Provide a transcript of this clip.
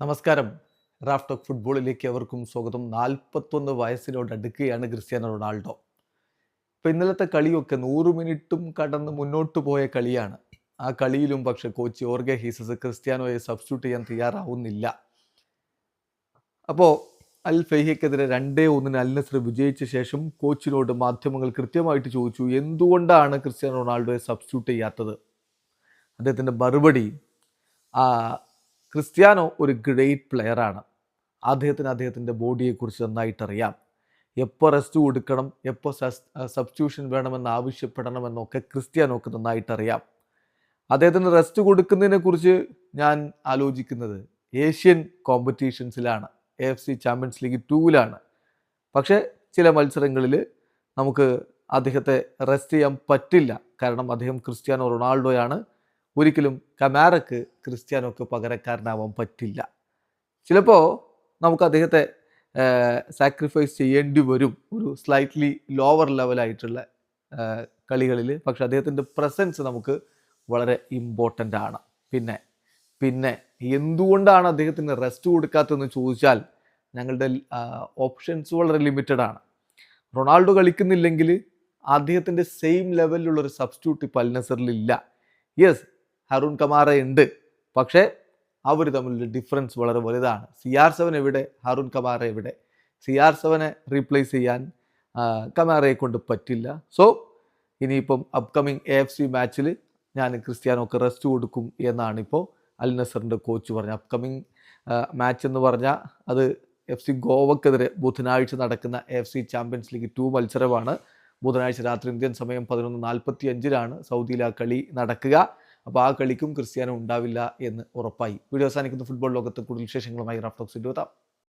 നമസ്കാരം. Raf talk ഫുട്ബോളിലേക്ക് അവർക്കും സ്വാഗതം. നാൽപ്പത്തൊന്ന് വയസ്സിനോട് അടുക്കുകയാണ് ക്രിസ്ത്യാനോ റൊണാൾഡോ. ഇപ്പം ഇന്നലത്തെ കളിയൊക്കെ നൂറ് മിനിറ്റും കടന്ന് മുന്നോട്ട് പോയ കളിയാണ്. ആ കളിയിലും പക്ഷെ കോച്ച് ഓർഗെ ഹീസസ് ക്രിസ്ത്യാനോയെ സബ്സ്റ്റിറ്റ്യൂട്ട് ചെയ്യാൻ തയ്യാറാവുന്നില്ല. അപ്പോൾ അൽ ഫെയ്ഹയ്ക്കെതിരെ രണ്ടേ ഒന്നിന് അൽ നസ്ർ വിജയിച്ച ശേഷം കോച്ചിനോട് മാധ്യമങ്ങൾ കൃത്യമായിട്ട് ചോദിച്ചു എന്തുകൊണ്ടാണ് ക്രിസ്ത്യാനോ റൊണാൾഡോയെ സബ്സ്റ്റിറ്റ്യൂട്ട് ചെയ്യാത്തത്? അദ്ദേഹത്തിന്റെ മറുപടി ആ ക്രിസ്ത്യാനോ ഒരു ഗ്രേറ്റ് പ്ലെയറാണ് അദ്ദേഹത്തിന് അദ്ദേഹത്തിന്റെ ബോഡിയെക്കുറിച്ച് നന്നായിട്ടറിയാം. എപ്പോൾ റെസ്റ്റ് കൊടുക്കണം എപ്പോൾ സബ്സ്റ്റ്യൂഷൻ വേണമെന്ന് ആവശ്യപ്പെടണമെന്നൊക്കെ ക്രിസ്ത്യാനോക്ക് നന്നായിട്ടറിയാം. അദ്ദേഹത്തിന് റെസ്റ്റ് കൊടുക്കുന്നതിനെക്കുറിച്ച് ഞാൻ ആലോചിക്കുന്നത് Asian കോമ്പറ്റീഷൻസിലാണ് A F C champions league ടൂവിലാണ് പക്ഷേ ചില മത്സരങ്ങളിൽ നമുക്ക് അദ്ദേഹത്തെ റെസ്റ്റ് ചെയ്യാൻ പറ്റില്ല. കാരണം അദ്ദേഹം ക്രിസ്ത്യാനോ റൊണാൾഡോയാണ്. ഒരിക്കലും കമാരക്ക് ക്രിസ്ത്യാനോക്ക് പകരക്കാരനാവാൻ പറ്റില്ല. ചിലപ്പോൾ നമുക്ക് അദ്ദേഹത്തെ സാക്രിഫൈസ് ചെയ്യേണ്ടി വരും. ഒരു സ്ലൈറ്റ്ലി ലോവർ ലെവലായിട്ടുള്ള കളികളിൽ. പക്ഷെ അദ്ദേഹത്തിന്റെ പ്രസൻസ് നമുക്ക് വളരെ ഇമ്പോർട്ടന്റ് ആണ്. പിന്നെ പിന്നെ എന്തുകൊണ്ടാണ് അദ്ദേഹത്തിന് റെസ്റ്റ് കൊടുക്കാത്തതെന്ന് ചോദിച്ചാൽ ഞങ്ങളുടെ ഓപ്ഷൻസ് വളരെ ലിമിറ്റഡ് ആണ്. റൊണാൾഡോ കളിക്കുന്നില്ലെങ്കിൽ അദ്ദേഹത്തിന്റെ സെയിം ലെവലിലുള്ളൊരു സബ്സ്റ്റിറ്റ്യൂട്ട് ഇപ്പോൾ അൽനസറിലില്ല യെസ് ഹറുൺ കമാറ ഉണ്ട്. പക്ഷേ അവർ തമ്മിലുള്ള ഡിഫറൻസ് വളരെ വലുതാണ്. സി ആർ സെവൻ എവിടെ? ഹരുൺ കമാറ എവിടെ? സി ആർ സെവനെ റീപ്ലേസ് ചെയ്യാൻ കമാറയെ കൊണ്ട് പറ്റില്ല. സോ ഇനിയിപ്പം അപ്കമിങ് എ എഫ് സി മാച്ചിൽ ഞാൻ ക്രിസ്ത്യാനോക്ക് റെസ്റ്റ് കൊടുക്കും എന്നാണ് ഇപ്പോൾ അൽ നസറിന്റെ കോച്ച് പറഞ്ഞത്. അപ്കമിങ് മാച്ച് എന്ന് പറഞ്ഞാൽ അത് എഫ് സി ഗോവക്കെതിരെ ബുധനാഴ്ച നടക്കുന്ന F C champions league two മത്സരമാണ്. ബുധനാഴ്ച രാത്രി ഇന്ത്യൻ സമയം പതിനൊന്ന് നാൽപ്പത്തി അഞ്ചിലാണ് സൗദിയിൽ ആ കളി നടക്കുക. അപ്പോൾ ആ കളിക്കും ക്രിസ്ത്യാനോ ഉണ്ടാവില്ല എന്ന് ഉറപ്പായി. വീഡിയോ അവസാനിക്കുന്ന. ഫുട്ബോൾ ലോകത്ത് കൂടുതൽ വിശേഷങ്ങളുമായി റാഫ്റ്റോക്സ് എത്താം.